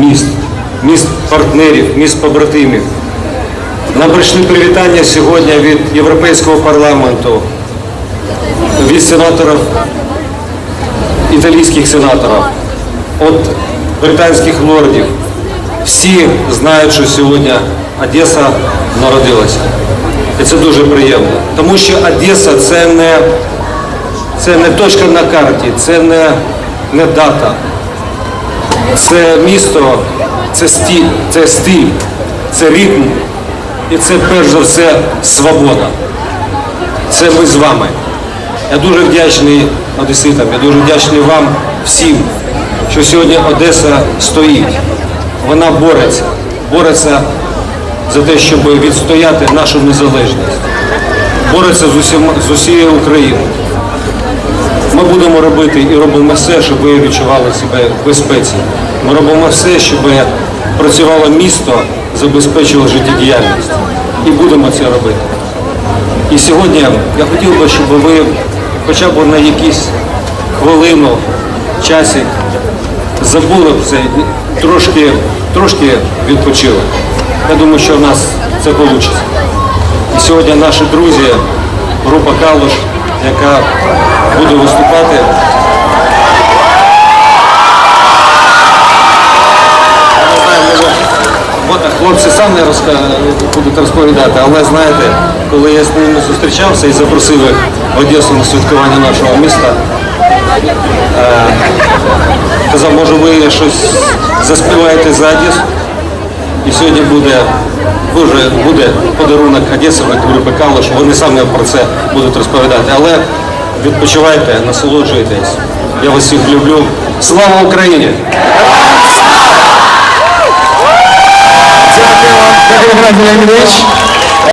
міст, міст партнерів, міст побратимів. Нам прийшли привітання сьогодні від Європейського парламенту, від сенаторів, італійських сенаторів, від британських лордів. Всі знають, що сьогодні Одеса народилася. І це дуже приємно. Тому що Одеса це не, це не точка на карті, це не, не дата. Це місто, це стиль, це стиль, це ритм. І це перш за все свобода. Це ми з вами. Я дуже вдячний одеситам, я дуже вдячний вам всім, що сьогодні Одеса стоїть. Вона бореться, бореться за те, щоб відстояти нашу незалежність. Бореться з усією Україною. Ми будемо робити і робимо все, щоб ви відчували себе в безпеці. Ми робимо все, щоб працювало місто, забезпечило життєдіяльність. І будемо це робити. І сьогодні я хотів би, щоб ви хоча б на якісь хвилину, часик забули це, трошки, трошки відпочили. Я думаю, що в нас це вийде. І сьогодні наші друзі, група Калуш, яка буде виступати. Не хлопці самі розка... будуть розповідати, але знаєте, коли я з ними зустрічався і запросив їх в Одесу на святкування нашого міста, е, казав, може ви щось заспіваєте за Одесу? І сьогодні буде, дуже, буде подарунок Одеси групи Калуш. Вони самі про це будуть розповідати. Але відпочивайте, насолоджуйтесь. Я вас всіх люблю. Слава Україні! Дякую вам, Леонідович.